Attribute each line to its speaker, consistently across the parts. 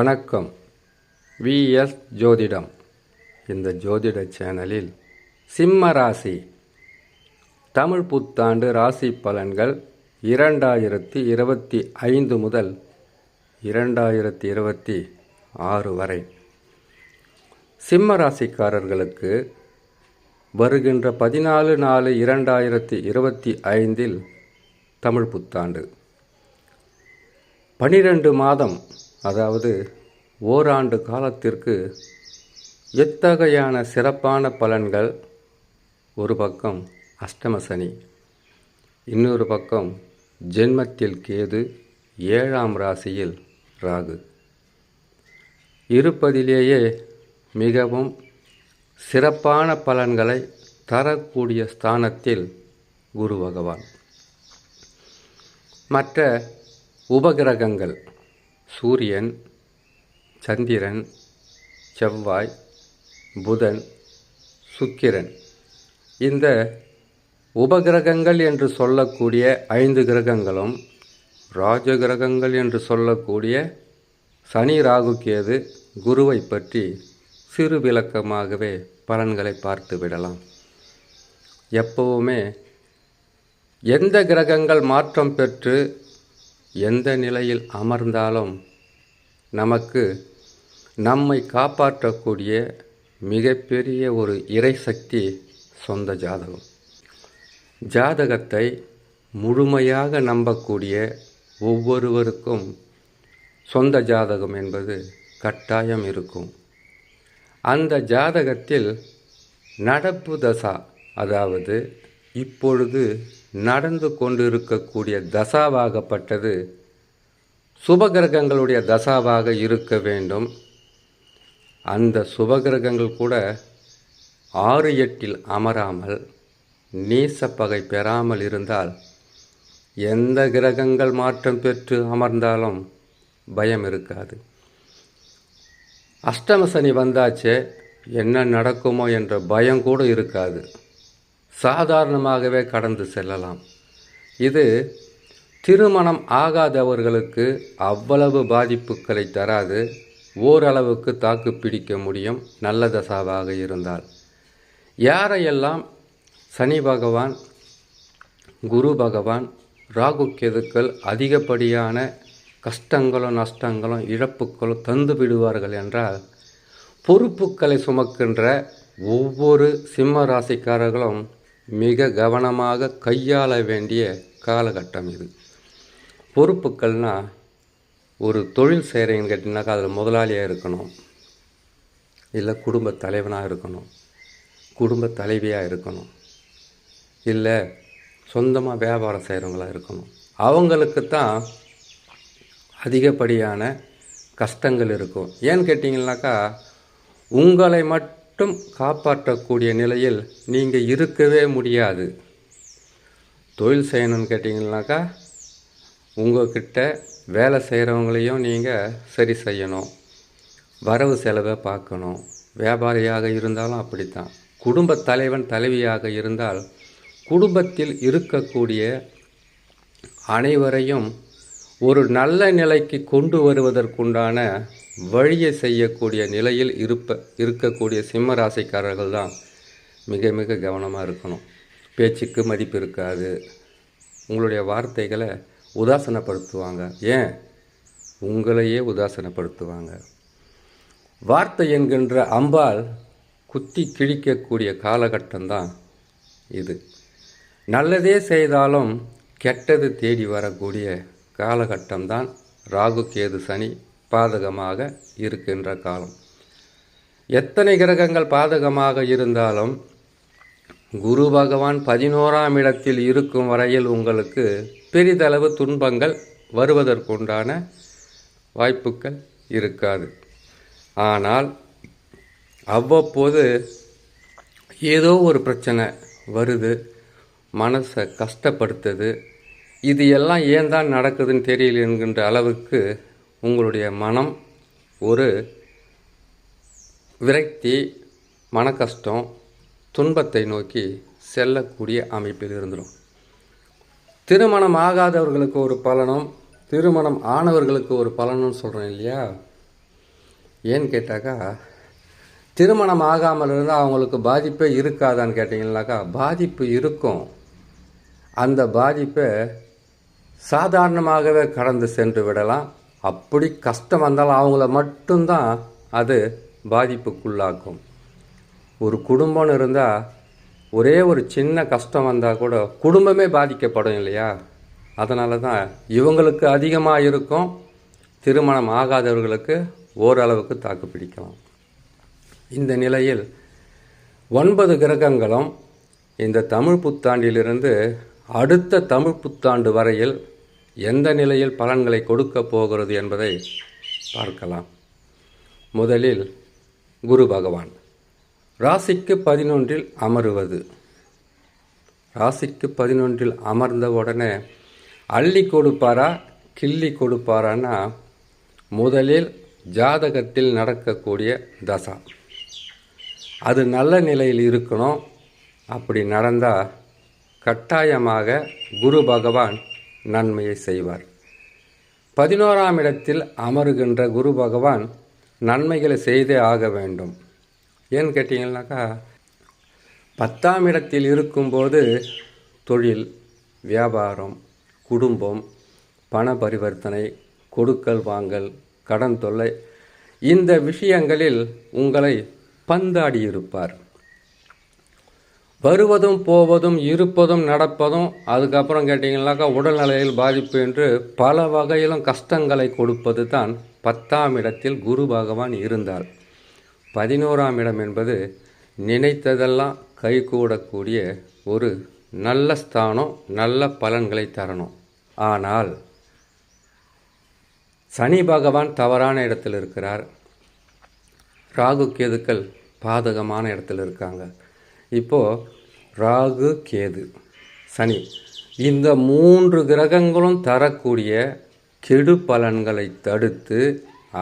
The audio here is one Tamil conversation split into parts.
Speaker 1: வணக்கம். விஎஸ் ஜோதிடம். இந்த ஜோதிட சேனலில் சிம்ம ராசி. தமிழ் புத்தாண்டு ராசி பலன்கள் இரண்டாயிரத்தி இருபத்தி ஐந்து முதல் இரண்டாயிரத்தி இருபத்தி ஆறு வரை. சிம்ம ராசிக்காரர்களுக்கு வருகின்ற பதினாலு நாலு இரண்டாயிரத்தி இருபத்தி ஐந்தில் தமிழ் புத்தாண்டு. பனிரெண்டு மாதம் அதாவது ஓராண்டு காலத்திற்கு எத்தகையான சிறப்பான பலன்கள்? ஒரு பக்கம் அஷ்டமசனி இன்னொரு பக்கம் ஜென்மத்தில் கேது ஏழாம் ராசியில் ராகு. இருப்பதிலேயே மிகவும் சிறப்பான பலன்களை தரக்கூடிய ஸ்தானத்தில் குரு பகவான். மற்ற உபகிரகங்கள் சூரியன் சந்திரன் செவ்வாய் புதன் சுக்கிரன். இந்த உபகிரகங்கள் என்று சொல்லக்கூடிய ஐந்து கிரகங்களும் ராஜ கிரகங்கள் என்று சொல்லக்கூடிய சனி ராகு கேது குருவை பற்றி சிறு விளக்கமாகவே பலன்களை பார்த்து விடலாம். எப்பவுமே எந்த கிரகங்கள் மாற்றம் பெற்று எந்த நிலையில் அமர்ந்தாலும் நமக்கு நம்மை காப்பாற்றக்கூடிய மிகப்பெரிய ஒரு இறைசக்தி சொந்த ஜாதகம். ஜாதகத்தை முழுமையாக நம்பக்கூடிய ஒவ்வொருவருக்கும் சொந்த ஜாதகம் என்பது கட்டாயம் இருக்கும். அந்த ஜாதகத்தில் நடப்பு தசா அதாவது இப்பொழுது நடந்து கொண்டிருக்கக்கூடிய தசாவாகப்பட்டது. சுபகிரகங்களுடைய தசாவாக இருக்க வேண்டும். அந்த சுபகிரகங்கள் கூட ஆறு எட்டில் அமராமல் நீசப்பகை பெறாமல் இருந்தால் எந்த கிரகங்கள் மாற்றம் பெற்று அமர்ந்தாலும் பயம் இருக்காது. அஷ்டம சனி வந்தாச்சே என்ன நடக்குமோ என்ற பயம் கூட இருக்காது. சாதாரணமாகவே கடந்து செல்லலாம். இது திருமணம் ஆகாதவர்களுக்கு அவ்வளவு பாதிப்புகளை தராது. ஓரளவுக்கு தாக்கு பிடிக்க முடியும். நல்ல தசாவாக இருந்தால். யாரையெல்லாம் சனி பகவான் குரு பகவான் ராகு கெதுக்கள் அதிகப்படியான கஷ்டங்களும் நஷ்டங்களும் இழப்புகளும் தந்து விடுவார்கள் என்றால் பொறுப்புகளை சுமக்கின்ற ஒவ்வொரு சிம்ம ராசிக்காரர்களும் மிக கவனமாக கையாள வேண்டிய காலகட்டம் இது. பொறுப்புக்கள்னா ஒரு தொழில் செய்கிறீங்கன்னு கேட்டிங்கனாக்கா அதில் முதலாளியாக இருக்கணும். இல்லை குடும்ப தலைவனாக இருக்கணும். குடும்ப தலைவியாக இருக்கணும். இல்லை சொந்தமாக வியாபாரம் செய்கிறவங்களா இருக்கணும். அவங்களுக்கு தான் அதிகப்படியான கஷ்டங்கள் இருக்கும். ஏன்னு கேட்டிங்கனாக்கா உங்களை மட்டும் காப்பாற்றக்கூடிய நிலையில் நீங்கள் இருக்கவே முடியாது. தொழில் செய்யணும்னு கேட்டிங்கனாக்கா உங்கள்கிட்ட வேலை செய்கிறவங்களையும் நீங்கள் சரி செய்யணும். வரவு செலவை பார்க்கணும். வியாபாரியாக இருந்தாலும் அப்படித்தான். குடும்ப தலைவன் தலைவியாக இருந்தால் குடும்பத்தில் இருக்கக்கூடிய அனைவரையும் ஒரு நல்ல நிலைக்கு கொண்டு வருவதற்குண்டான வழியை செய்யக்கூடிய நிலையில் இருப்ப இருக்கக்கூடிய சிம்ம ராசிக்காரர்கள் தான் மிக மிக கவனமாக இருக்கணும். பேச்சுக்கு மதிப்பு இருக்காது. உங்களுடைய வார்த்தைகளை உதாசனப்படுத்துவாங்க. ஏன்? உங்களையே உதாசனப்படுத்துவாங்க. வார்த்தை என்கின்ற அம்பால் குத்தி கிழிக்கக்கூடிய காலகட்டம்தான் இது. நல்லதே செய்தாலும் கெட்டது தேடி வரக்கூடிய காலகட்டம்தான் ராகு கேது சனி பாதகமாக இருக்கின்ற காலம். எத்தனை கிரகங்கள் பாதகமாக இருந்தாலும் குரு பகவான் பதினோராம் இடத்தில் இருக்கும் வரையில் உங்களுக்கு பெரிதளவு துன்பங்கள் வருவதற்குண்டான வாய்ப்புகள் இருக்காது. ஆனால் அவ்வப்போது ஏதோ ஒரு பிரச்சனை வருது மனசை கஷ்டப்படுத்துது இது எல்லாம் ஏன் தான் நடக்குதுன்னு தெரியல என்கின்ற அளவுக்கு உங்களுடைய மனம் ஒரு விரக்தி மன கஷ்டம் துன்பத்தை நோக்கி செல்லக்கூடிய அமைப்பில் இருந்துடும் திருமணம் ஆகாதவர்களுக்கு ஒரு பலனும் திருமணம் ஆனவர்களுக்கு ஒரு பலனும் சொல்கிறேன் இல்லையா? ஏன்னு கேட்டாக்கா திருமணம் ஆகாமல் இருந்தால் அவங்களுக்கு பாதிப்பே இருக்காதான்னு கேட்டிங்கனாக்கா பாதிப்பு இருக்கும். அந்த பாதிப்பை சாதாரணமாகவே கடந்து சென்று விடலாம். அப்படி கஷ்டம் வந்தாலும் அவங்கள மட்டும்தான் அது பாதிப்புக்குள்ளாக்கும். ஒரு குடும்பம்னு இருந்தால் ஒரே ஒரு சின்ன கஷ்டம் வந்தால் கூட குடும்பமே பாதிக்கப்படும் இல்லையா? அதனால தான் இவங்களுக்கு அதிகமாக இருக்கும் திருமணம் ஆகாதவர்களுக்கு ஓரளவுக்கு தாக்கு பிடிக்கலாம். இந்த நிலையில் ஒன்பது கிரகங்களும் இந்த தமிழ் புத்தாண்டிலிருந்து அடுத்த தமிழ் புத்தாண்டு வரையில் எந்த நிலையில் பலன்களை கொடுக்கப் போகிறது என்பதை பார்க்கலாம். முதலில் குரு பகவான். ராசிக்கு பதினொன்றில் அமருவது. ராசிக்கு பதினொன்றில் அமர்ந்த உடனே அள்ளி கொடுப்பாரா கிள்ளி கொடுப்பாரான்னா முதலில் ஜாதகத்தில் நடக்கக்கூடிய தசா. அது நல்ல நிலையில் இருக்கணும். அப்படி நடந்தால் கட்டாயமாக குரு பகவான் நன்மையை செய்வார். பதினோராம் இடத்தில் அமருகின்ற குரு பகவான் நன்மைகளை செய்தே ஆக வேண்டும். ஏன்னு கேட்டிங்கன்னாக்கா பத்தாம் இடத்தில் இருக்கும்போது தொழில் வியாபாரம் குடும்பம் பண பரிவர்த்தனை கொடுக்கல் வாங்கல் கடன் தொல்லை இந்த விஷயங்களில் உங்களை பந்தாடியிருப்பார் வருவதும் போவதும் இருப்பதும் நடப்பதும் அதுக்கப்புறம் கேட்டிங்கனாக்கா உடல்நிலையில் பாதிப்பு என்று பல வகையிலும் கஷ்டங்களை கொடுப்பது தான் பத்தாம் இடத்தில் குரு பகவான் இருந்தார். பதினோராம் இடம் என்பது நினைத்ததெல்லாம் கைகூடக்கூடிய ஒரு நல்ல ஸ்தானம் நல்ல பலன்களை தரணும். ஆனால் சனி பகவான் தவறான இடத்தில் இருக்கிறார். ராகு கேதுக்கள் பாதகமான இடத்துல இருக்காங்க. இப்போது ராகு கேது சனி. இந்த மூன்று கிரகங்களும் தரக்கூடிய கெடு பலன்களை தடுத்து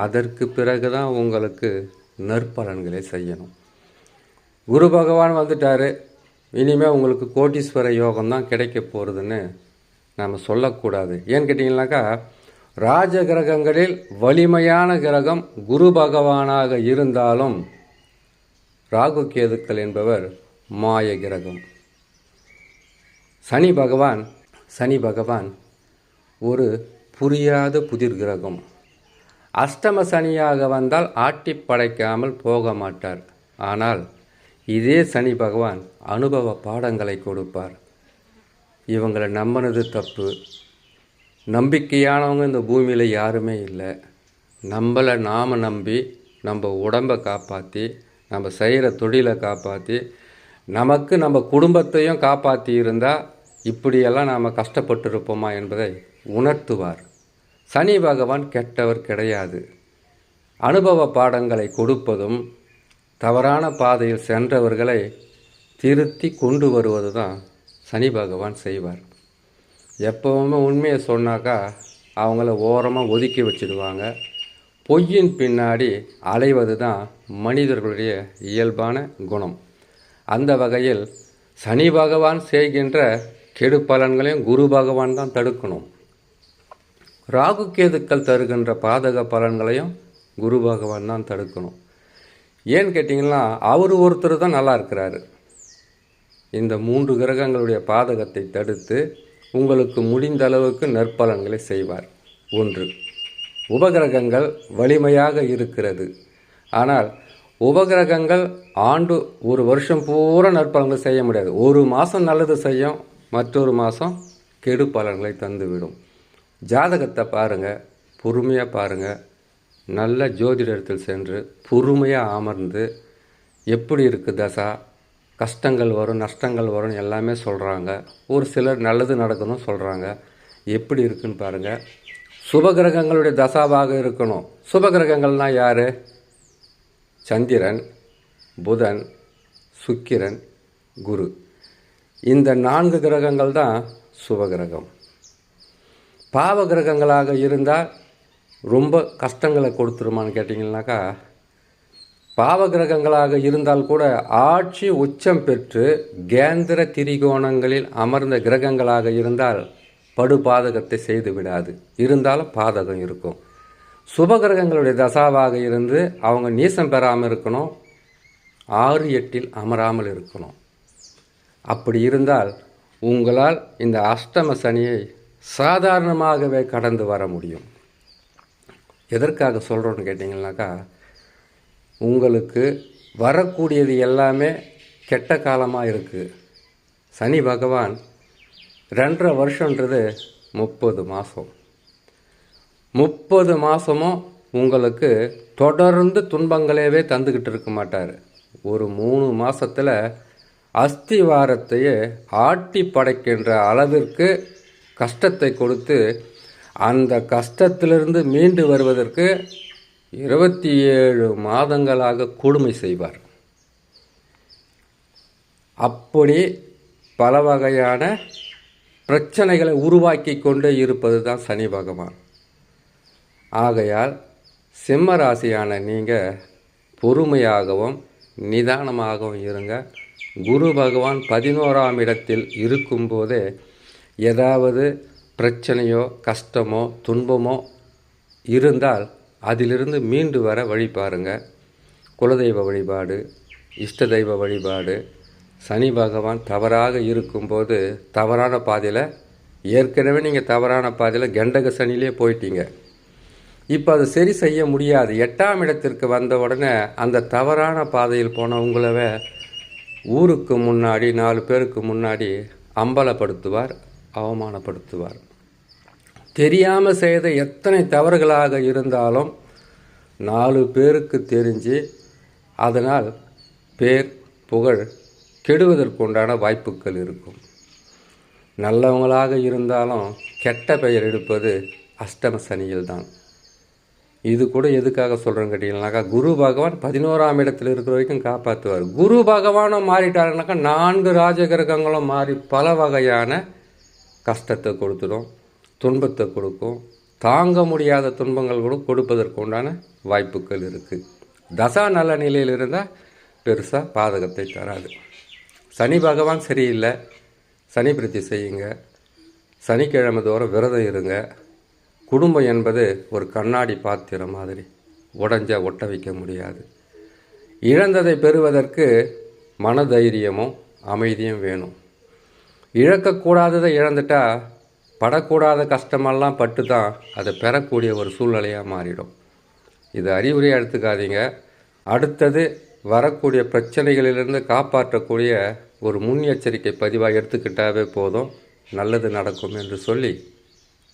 Speaker 1: அதற்கு பிறகு தான் உங்களுக்கு நற்பலன்களை செய்யணும். குரு பகவான் வந்துட்டார். இனிமேல் உங்களுக்கு கோட்டீஸ்வர யோகம் தான் கிடைக்க போகிறதுன்னு நம்ம சொல்லக்கூடாது. ஏன்னு கேட்டிங்கனாக்கா ராஜ கிரகங்களில் வலிமையான கிரகம் குரு பகவானாக இருந்தாலும் ராகு கேதுக்கள் என்பவர் மாய கிரகம். சனி பகவான் சனி பகவான் ஒரு புரியாத புதிர் கிரகம். அஷ்டம சனியாக வந்தால் ஆட்டி படைக்காமல் போக மாட்டார். ஆனால் இதே சனி பகவான் அனுபவ பாடங்களை கொடுப்பார். இவங்களை நம்பினது தப்பு. நம்பிக்கையானவங்க இந்த பூமியில் யாருமே இல்லை. நம்மளை நாம் நம்பி நம்ம உடம்பை காப்பாற்றி நம்ம செய்கிற தொழிலை காப்பாற்றி நமக்கு நம்ம குடும்பத்தையும் காப்பாற்றி இருந்தால் இப்படியெல்லாம் நாம் கஷ்டப்பட்டிருப்போமா என்பதை உணர்த்துவார். சனி பகவான் கெட்டவர் கிடையாது. அனுபவ பாடங்களை கொடுப்பதும் தவறான பாதையில் சென்றவர்களை திருத்தி கொண்டு வருவது தான் சனி பகவான் செய்வார். எப்போவுமே உண்மையை சொன்னாக்கா அவங்கள ஓரமாக ஒதுக்கி வச்சிடுவாங்க பொய்யின் பின்னாடி அலைவது தான் மனிதர்களுடைய இயல்பான குணம். அந்த வகையில் சனி பகவான் செய்கின்ற கெடு பலன்களையும் குரு பகவான் தான் தடுக்கணும். ராகு கேதுக்கள் தருகின்ற பாதக பலன்களையும் குரு பகவான் தான் தடுக்கணும். ஏன்னு கேட்டிங்கன்னா அவர் ஒருத்தர் தான் நல்லா இருக்கிறாரு. இந்த மூன்று கிரகங்களுடைய பாதகத்தை தடுத்து உங்களுக்கு முடிந்த அளவுக்கு நற்பலன்களை செய்வார். ஒன்று உபகிரகங்கள் வலிமையாக இருக்கிறது. ஆனால் உபகிரகங்கள் ஆண்டு ஒரு வருஷம் பூரா நற்பலன்கள் செய்ய முடியாது. ஒரு மாதம் நல்லது செய்யும் மற்றொரு மாதம் கெடு பலன்களை தந்துவிடும். ஜாதகத்தை பாருங்கள் பொறுமையாக பாருங்கள் நல்ல ஜோதிடத்தில் சென்று பொறுமையாக அமர்ந்து எப்படி இருக்குது தசா கஷ்டங்கள் வரும் நஷ்டங்கள் வரும் எல்லாமே சொல்கிறாங்க ஒரு சிலர் நல்லது நடக்கணும் சொல்கிறாங்க எப்படி இருக்குன்னு பாருங்கள் சுபகிரகங்களுடைய தசாவாக இருக்கணும். சுபகிரகங்கள்னால் யார்? சந்திரன் புதன் சுக்கிரன் குரு. இந்த நான்கு கிரகங்கள் தான் சுபகிரகம் பாவ கிரகங்களாக இருந்தால் ரொம்ப கஷ்டங்களை கொடுத்துருமான்னு கேட்டிங்கன்னாக்கா பாவ கிரகங்களாக இருந்தால் கூட ஆட்சி உச்சம் பெற்று கேந்திர திரிகோணங்களில் அமர்ந்த கிரகங்களாக இருந்தால் படுபாதகத்தை செய்து விடாது. இருந்தாலும் பாதகம் இருக்கும். சுபகிரகங்களுடைய தசாவாக இருந்து அவங்க நீசம் பெறாமல் இருக்கணும். ஆறு எட்டில் அமராமல் இருக்கணும். அப்படி இருந்தால் உங்களால் இந்த அஷ்டம சனியை சாதாரணமாகவே கடந்து வர முடியும். எதற்காக சொல்கிறோன்னு கேட்டிங்கனாக்கா உங்களுக்கு வரக்கூடியது எல்லாமே கெட்ட காலமாக இருக்குது சனி பகவான் ரெண்டரை வருஷன்றது முப்பது மாதம் முப்பது மாதமும் உங்களுக்கு தொடர்ந்து துன்பங்களேவே தந்துக்கிட்டு இருக்க மாட்டார். ஒரு மூணு மாதத்தில் அஸ்திவாரத்தையே ஆட்டி படைக்கின்ற அளவிற்கு கஷ்டத்தை கொடுத்து அந்த கஷ்டத்திலிருந்து மீண்டு வருவதற்கு இருபத்தி ஏழு மாதங்களாக கொடுமை செய்வார். அப்படி பல வகையான பிரச்சனைகளை உருவாக்கி கொண்டே இருப்பது தான் சனி பகவான். ஆகையால் சிம்ம ராசியான நீங்கள் பொறுமையாகவும் நிதானமாகவும் இருங்க. குரு பகவான் பதினோராம் இடத்தில் இருக்கும்போதே ஏதாவது பிரச்சனையோ கஷ்டமோ துன்பமோ இருந்தால் அதிலிருந்து மீண்டு வர வழி பாருங்க. குலதெய்வ வழிபாடு இஷ்ட தெய்வ வழிபாடு. சனி பகவான் தவறாக இருக்கும்போது தவறான பாதையில் ஏற்கனவே நீங்கள் தவறான பாதையில் கெண்டக சனிலே போயிட்டீங்க. இப்போ அதை சரி செய்ய முடியாது. எட்டாம் இடத்திற்கு வந்த உடனே அந்த தவறான பாதையில் போனவங்களவே ஊருக்கு முன்னாடி நாலு பேருக்கு முன்னாடி அம்பலப்படுத்துவார் அவமானப்படுத்துவார். தெரியாமல் செய்த எத்தனை தவறுகளாக இருந்தாலும் நாலு பேருக்கு தெரிஞ்சு அதனால் பேர் புகழ் கெடுவதற்குண்டான வாய்ப்புகள் இருக்கும். நல்லவங்களாக இருந்தாலும் கெட்ட பெயர் எடுப்பது அஷ்டம சனியில் தான் இது கூட எதுக்காக சொல்கிறேன்னு கேட்டிங்கனாக்கா குரு பகவான் பதினோராம் இடத்துல இருக்கிற வரைக்கும் காப்பாற்றுவார் குரு பகவானும் மாறிட்டாருனாக்கா நான்கு ராஜகிரகங்களும் மாறி பல வகையான கஷ்டத்தை கொடுத்துடும் துன்பத்தை கொடுக்கும். தாங்க முடியாத துன்பங்கள் கூட கொடுப்பதற்கு உண்டான வாய்ப்புகள் இருக்குது தசா நல்ல நிலையில் இருந்தால் பெருசாக பாதகத்தை தராது. சனி பகவான் சரியில்லை. சனி பிரத்தி செய்யுங்க. சனிக்கிழமை தோறும் விரதம் இருங்க. குடும்பம் என்பது ஒரு கண்ணாடி பாத்திரம் மாதிரி. உடஞ்ச ஒட்ட வைக்க முடியாது. இழந்ததை பெறுவதற்கு மனதைரியமும் அமைதியும் வேணும். இழக்கக்கூடாததை இழந்துட்டா படக்கூடாத கஷ்டமெல்லாம் பட்டு தான் அதை பெறக்கூடிய ஒரு சூழ்நிலையாக மாறிடும். இது அறிவுரையாக எடுத்துக்காதீங்க. அடுத்தது வரக்கூடிய பிரச்சனைகளிலிருந்து காப்பாற்றக்கூடிய ஒரு முன்னெச்சரிக்கை பதிவாக எடுத்துக்கிட்டாவே போதும். நல்லது நடக்கும் என்று சொல்லி